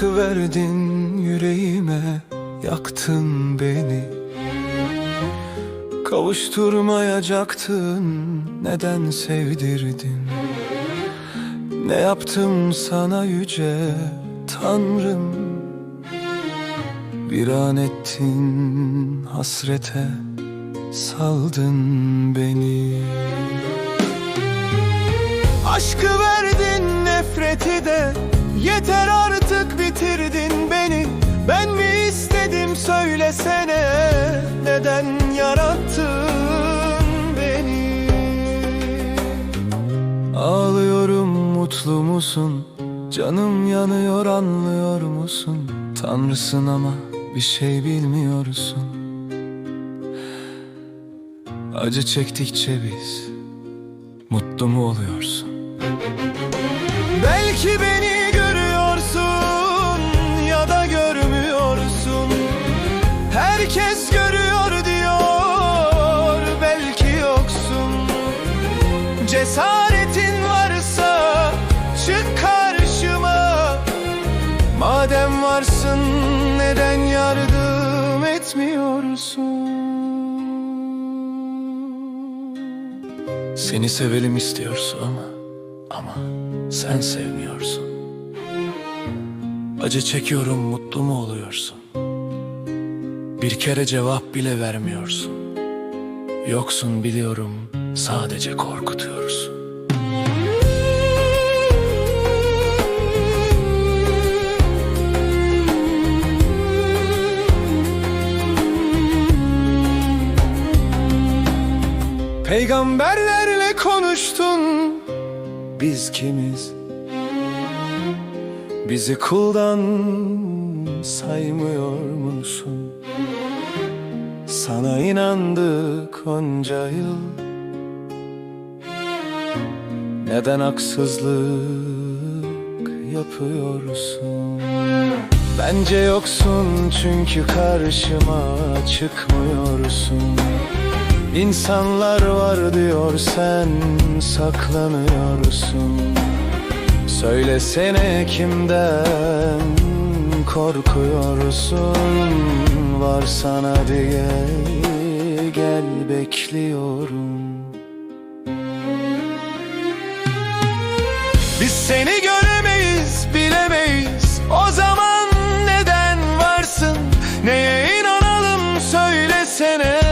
Aşkı verdin yüreğime Yaktın beni. Kavuşturmayacaktın Neden sevdirdin? Ne yaptım sana yüce Tanrım? Bir an ettin hasrete Saldın beni. Aşkı verdin nefreti de söylesene Neden yarattın beni? Ağlıyorum mutlu musun? Canım yanıyor anlıyor musun? Tanrısın ama bir şey bilmiyorsun. Acı çektikçe biz Mutlu mu oluyorsun? Belki beni Herkes görüyor diyor belki yoksun Cesaretin varsa çık karşıma Madem varsın neden yardım etmiyorsun Seni sevelim istiyorsun ama ama sen sevmiyorsun. Acı çekiyorum mutlu mu oluyorsun? Bir kere cevap bile vermiyorsun. Yoksun biliyorum sadece korkutuyorsun. Peygamberlerle konuştun Biz kimiz Bizi kuldan saymıyor musun Sana inandık onca yıl. Neden haksızlık yapıyorsun? Bence yoksun çünkü karşıma çıkmıyorsun. İnsanlar var diyor sen saklanıyorsun. Söylesene kimden korkuyorsun var sana diye gel bekliyorum. Biz seni göremeyiz bilemeyiz. O zaman neden varsın? Neye inanalım söylesene.